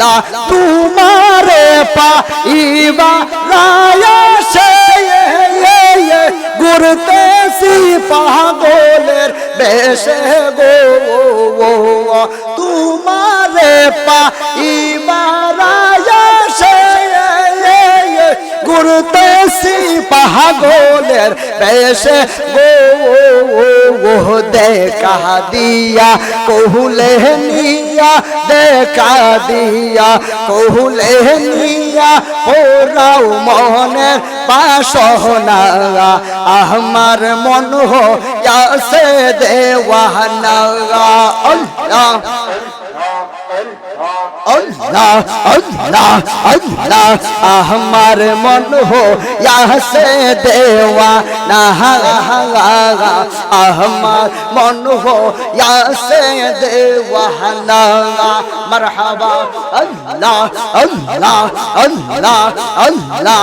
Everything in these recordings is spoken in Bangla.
আল্লাহ তোমারে পাইবা রায়া সে ঘুরতেছি পাগলের বেশে গো তোমারে পাইবা রায়া সে ঘুরতেছি পাগলের বেশে গো দেখা দিয়া কহুলে নিয়া দেখা দিয়া কহুলে নিয়া ওরাও মনের পাশনা আমার মন হয়াছে দেওয়ানা আল্লাহ। আল্লাহ আল্লাহ আল্লাহ, আমার মন হো ইয়াসে দেওয়া না আমার মন হো ইয়াসে দেওয়া না মারহাবা, আল্লাহ আল্লাহ আল্লাহ আল্লাহ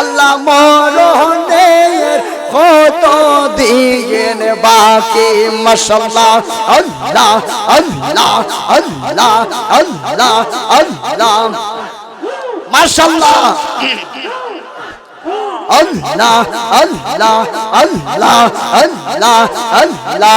আল্লাহ মরণের কত দিন বাকি মশাল্লাহ আল্লাহ আল্লাহ আল্লাহ আল্লাহ আল্লাহ। মাশাল্লাহ আল্লাহ আল্লাহ আল্লাহ আল্লাহ আল্লাহ।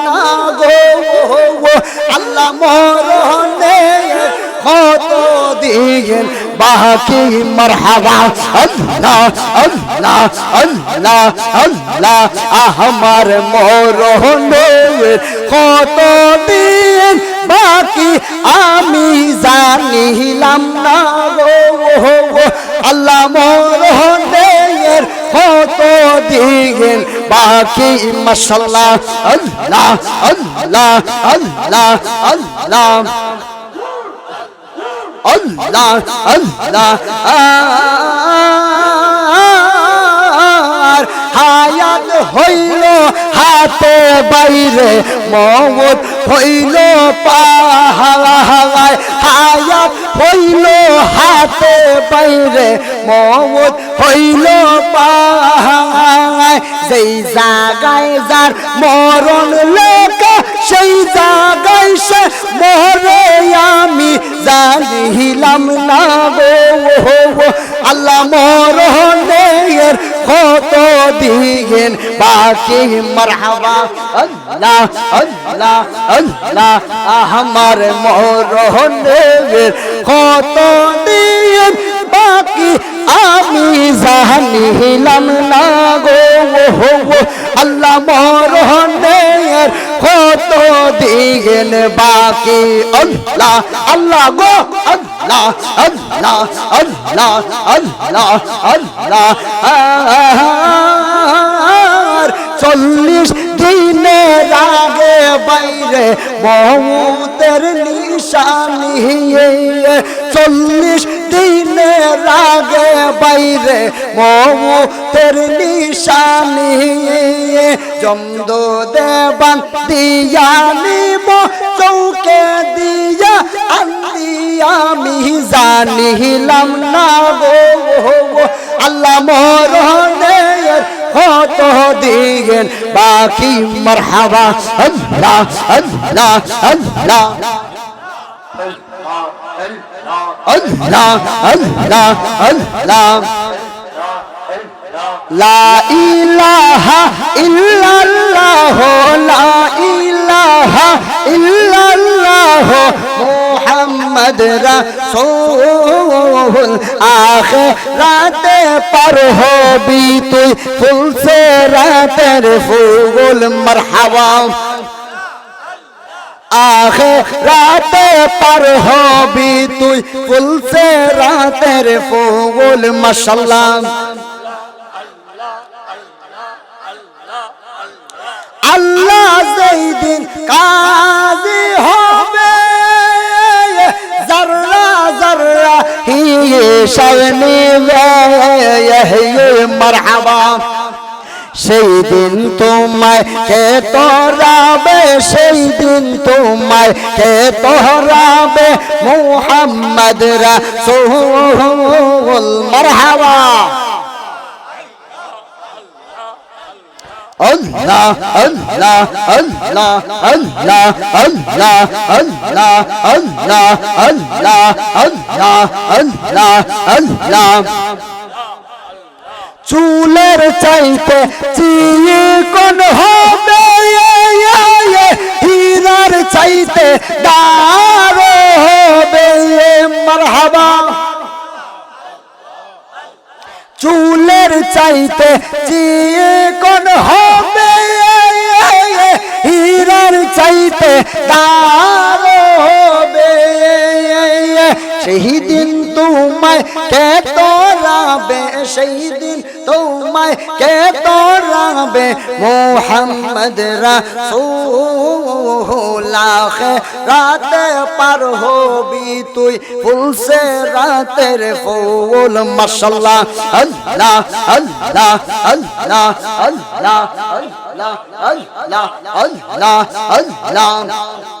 গো আল্লাহ মরণে কত দিন বাকি মারহাবা, আল্লাহ আল্লাহ আল্লাহ আল্লাহ, আমার মরণে কত দিন বাকি আমি জানিলাম না গো আল্লাহ মরণের কত দিন বাকি মশাল্লাহ, আল্লাহ আল্লাহ আল্লাহ আল্লাহ। আল্লাহ আল্লাহ হায়াত হইল হাতে বাইরে মত হইল পাহাড়ায় হায়াত হইল হাতে বাইরে মত হইল পাহাড়ায় যেই জাগায় যার মরণ লেখা সেই জাগায় সে মরে আমি জানিলাম না গো। আল্লাহ মরণের কত দিন বাকি মারহাবা। আল্লাহ আল্লাহ আল্লাহ, আমার মরণের কত দিন বাকি আমি জানিলাম না গো আল্লাহ মরণের কত দিন বাকি? আল্লাহ আল্লাহ গো, আল্লাহ আল্লাহ আল্লাহ আল্লাহ আল্লাহ। চল্লিশ দিনের আগে বাইরে মৌতের নিশানি চল্লিশ দিনের আগে বাইরে মৌতের নিশানি। জমদ দেবান দিয়া নিব চৌকে দিয়া আন্দি আমি জানিলাম না গো। আল্লাহ মরণের কত দিন বাকি মারহাবা। আল্লাহ আল্লাহ। আল্লাহ আল্লাহ। আল্লাহ আল্লাহ লা ইলাহা ইল্লাল্লাহ, লা ইলাহা ইল্লাল্লাহ। মোহাম্মদ রাসূল আখিরাতে পার হবি তুই, ফুলসে রাতের ফুল মারহাবা। আখিরাতে পার হবি তুই। ফুলসে রাতের ফুল মাশাআল্লাহ আল্লাহ যেই দিন কাজী হবে, জর্রা জর্রা হিসাব নিবে মারহাবা। সেই দিন তোমায় কে তোরাবে সেই দিন তোমায় কে তোরাবে মুহাম্মদ রাসূল মারহাবা Allah, Allah, Allah, Allah, Allah, Allah, Allah, Allah, Allah, Allah, Allah. চুলের চাইতে চিকন হবে? হীরার চাইতে দারো হবে। মারহাবা। চুলের চাইতে চিকন হবে? হীরার চাইতে তার হবে। সেই দিন তোমায় কে তোরাবে সেই দিন? তোমায় কে তোরাবে মোহাম্মদ রাসূল রাতে পার হবি তুই, ফুলসে রাতের ফুল, মাশাআল্লাহ আল্লাহ আল্লাহ আল্লাহ আল্লাহ আল্লাহ আল্লাহ আল্লাহ আল্লাহ।